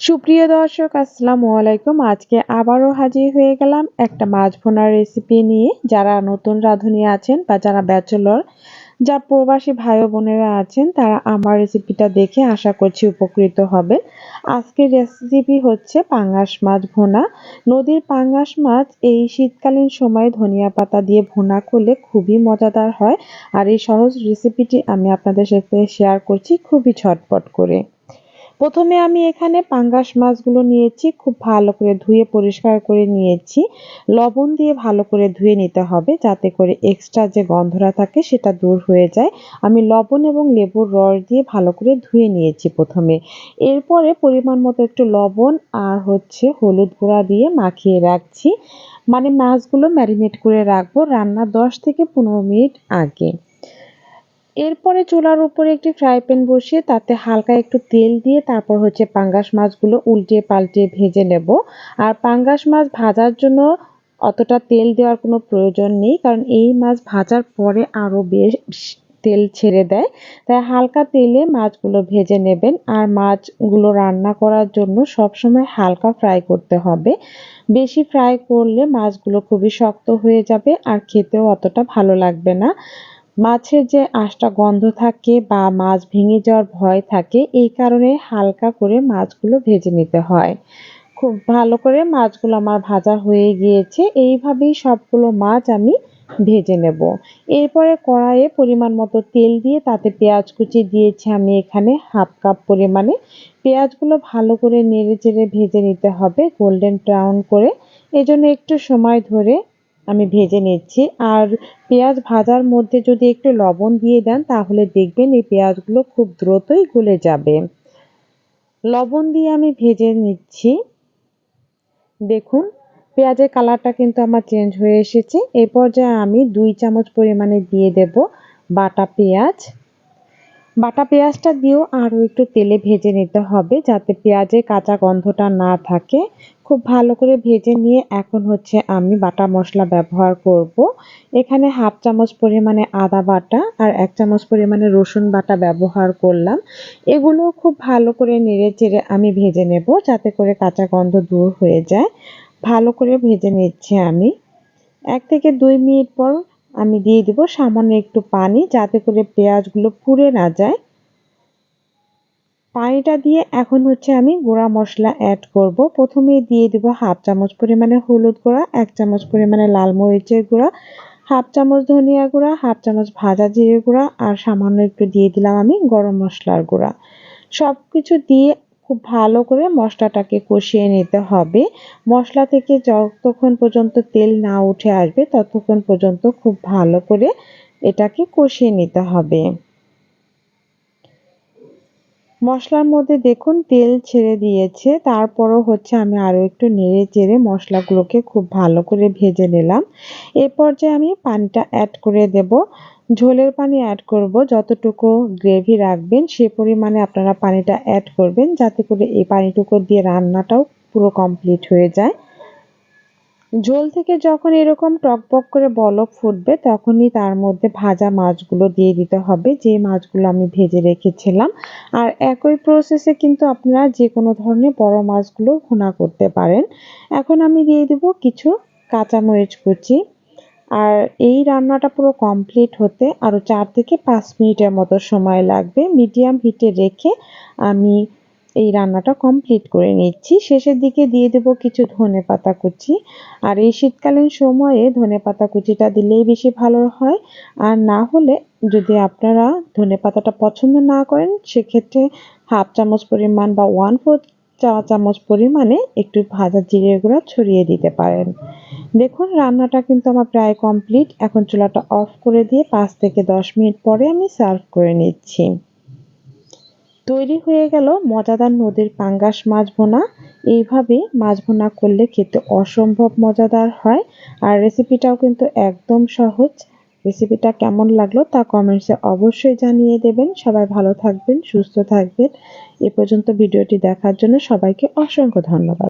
সুপ্রিয় দর্শক, আসসালামু আলাইকুম। আজকে আবারও হাজির হয়ে গেলাম একটা মাছ ভোনার রেসিপি নিয়ে। যারা নতুন রাঁধুনি আছেন বা যারা ব্যাচেলর যা প্রবাসী ভাই বোনেরা আছেন, তারা আমার রেসিপিটা দেখে আশা করছি উপকৃত হবে। আজকের রেসিপি হচ্ছে পাঙ্গাস মাছ ভোনা। নদীর পাঙ্গাস মাছ এই শীতকালীন সময় ধনিয়া পাতা দিয়ে ভোনা করলে খুবই মজাদার হয়। আর এই সহজ রেসিপিটি আমি আপনাদের সাথে শেয়ার করছি খুবই ছটপট করে। প্রথমে আমি এখানে পাঙ্গাস মাছগুলো নিয়েছি, খুব ভালো করে ধুয়ে পরিষ্কার করে নিয়েছি। লবণ দিয়ে ভালো করে ধুয়ে নিতে হবে যাতে করে এক্সট্রা যে গন্ধরা থাকে সেটা দূর হয়ে যায়। আমি লবণ এবং লেবুর রস দিয়ে ভালো করে ধুয়ে নিয়েছি প্রথমে। এরপরে পরিমাণ মতো একটু লবণ আর হচ্ছে হলুদ গুঁড়া দিয়ে মাখিয়ে রাখছি। মানে মাছগুলো ম্যারিনেট করে রাখব রান্না দশ থেকে পনেরো মিনিট আগে। এরপরে চুলার উপরে একটি ফ্রাই প্যান বসিয়ে তাতে হালকা একটু তেল দিয়ে তারপর হচ্ছে পাঙ্গাস মাছগুলো উল্টে পাল্টে ভেজে নেব। আর পাঙ্গাস মাছ ভাজার জন্য অতটা তেল দেওয়ার কোনো প্রয়োজন নেই, কারণ এই মাছ ভাজার পরে আরও বেশ তেল ছেড়ে দেয়। তাই হালকা তেলে মাছগুলো ভেজে নেবেন আর মাছগুলো রান্না করার জন্য সবসময় হালকা ফ্রাই করতে হবে। বেশি ফ্রাই করলে মাছগুলো খুবই শক্ত হয়ে যাবে আর খেতেও অতটা ভালো লাগবে না। মাছের যে আঁশটা গন্ধ থাকে বা মাছ ভেঙে যাওয়ার ভয় থাকে, এই কারণে হালকা করে মাছগুলো ভেজে নিতে হয়। খুব ভালো করে মাছগুলো আমার ভাজা হয়ে গিয়েছে, এইভাবেই সবগুলো মাছ আমি ভেজে নেব। এরপরে কড়াইয়ে পরিমাণ মতো তেল দিয়ে তাতে পেঁয়াজ কুচি দিয়েছি আমি এখানে হাফ কাপ পরিমাণে। পেঁয়াজগুলো ভালো করে নেড়ে চেড়ে ভেজে নিতে হবে, গোল্ডেন ব্রাউন করে। এজন্য একটু সময় ধরে আমি ভেজে নিচ্ছি। আর পেঁয়াজ ভাজার মধ্যে যদি একটু লবণ দিয়ে দেন, তাহলে দেখবেন এই পেঁয়াজগুলো খুব দ্রুতই গলে যাবে। লবণ দিয়ে আমি ভেজে নিচ্ছি। দেখুন, পেঁয়াজের কালারটা কিন্তু আমার চেঞ্জ হয়ে এসেছে। এ পর্যায়ে আমি দুই চামচ পরিমাণে দিয়ে দেব বাটা পেঁয়াজ। বাটা পেঁয়াজটা দিয়েও আরও একটু তেলে ভেজে নিতে হবে যাতে পেঁয়াজের কাঁচা গন্ধটা না থাকে। খুব ভালো করে ভেজে নিয়ে এখন হচ্ছে আমি বাটা মশলা ব্যবহার করব। এখানে হাফ চামচ পরিমাণে আদা বাটা আর এক চামচ পরিমাণে রসুন বাটা ব্যবহার করলাম। এগুলো খুব ভালো করে নেড়ে চেড়ে আমি ভেজে নেব যাতে করে কাঁচা গন্ধ দূর হয়ে যায়। ভালো করে ভেজে নিচ্ছি আমি। এক থেকে দুই মিনিট পর আমি দিয়ে দিব সামান্য একটু পানি যাতে করে পেঁয়াজগুলো পুড়ে না যায়। পানিটা দিয়ে এখন হচ্ছে আমি গুঁড়া মশলা অ্যাড করব। প্রথমে দিয়ে দিব হাফ চামচ পরিমাণে হলুদ গুঁড়া, এক চামচ পরিমাণে লাল মরিচের গুঁড়া, হাফ চামচ ধনিয়া গুঁড়া, হাফ চামচ ভাজা জিরে গুঁড়া আর সামান্য একটু দিয়ে দিলাম আমি গরম মশলার গুঁড়া। সব কিছু দিয়ে খুব ভালো করে মশলাটাকে কষিয়ে নিতে হবে। মশলা থেকে যতক্ষণ পর্যন্ত তেল না উঠে আসবে, ততক্ষণ পর্যন্ত খুব ভালো করে এটাকে কষিয়ে নিতে হবে। মশলার মধ্যে দেখুন, তেল ছেড়ে দিয়েছে। তারপরও হচ্ছে আমি আরও একটু নেড়ে চেড়ে মশলাগুলোকে খুব ভালো করে ভেজে নিলাম। এ পর্যায়ে আমি পানিটা অ্যাড করে দেব ঝোলের পানি অ্যাড করব। যতটুকু গ্রেভি রাখবেন, সে পরিমাণে আপনারা পানিটা অ্যাড করবেন যাতে করে এই পানিটুকু দিয়ে রান্নাটাও পুরো কমপ্লিট হয়ে যায়। ঝোল থেকে যখন এরকম টকবক করে বলক ফুটবে, তখনই তার মধ্যে ভাজা মাছগুলো দিয়ে দিতে হবে। যে মাছগুলো আমি ভেজে রেখেছিলাম। আর একই প্রসেসে কিন্তু আপনারা যে কোনো ধরনের বড় মাছগুলো ভুনা করতে পারেন। এখন আমি দিয়ে দেব কিছু কাঁচামরিচ কুচি। আর এই রান্নাটা পুরো কমপ্লিট হতে আরও চার থেকে পাঁচ মিনিটের মতো সময় লাগবে। মিডিয়াম হিটে রেখে আমি এই রান্নাটা কমপ্লিট করে নিচ্ছি। শেষের দিকে দিয়ে দেব কিছু ধনে পাতা কুচি। আর এই শীতকালীন সময়ে ধনে পাতা কুচিটা দিলেই বেশি ভালো হয়। আর না হলে যদি আপনারা ধনে পাতাটা পছন্দ না করেন, সেক্ষেত্রে হাফ চামচ পরিমাণ বা ওয়ান ফোর্থ চা চামচ পরিমাণে একটু ভাজা জিরে গুঁড়া ছড়িয়ে দিতে পারেন। দেখুন, রান্নাটা কিন্তু আমার প্রায় কমপ্লিট। এখন চুলাটা অফ করে দিয়ে পাঁচ থেকে দশ মিনিট পরে আমি সার্ভ করে নিচ্ছি। তৈরি হয়ে গেল মজাদার নদীর পাঙ্গাস মাছ ভোনা। এইভাবে মাছ ভোনা করলে খেতে অসম্ভব মজাদার হয়। আর রেসিপিটাও কিন্তু একদম সহজ। রেসিপিটা কেমন লাগল তা কমেন্টসে অবশ্যই জানিয়ে দেবেন। সবাই ভালো থাকবেন, সুস্থ থাকবেন। এ পর্যন্ত ভিডিওটি দেখার জন্য সবাইকে অসংখ্য ধন্যবাদ।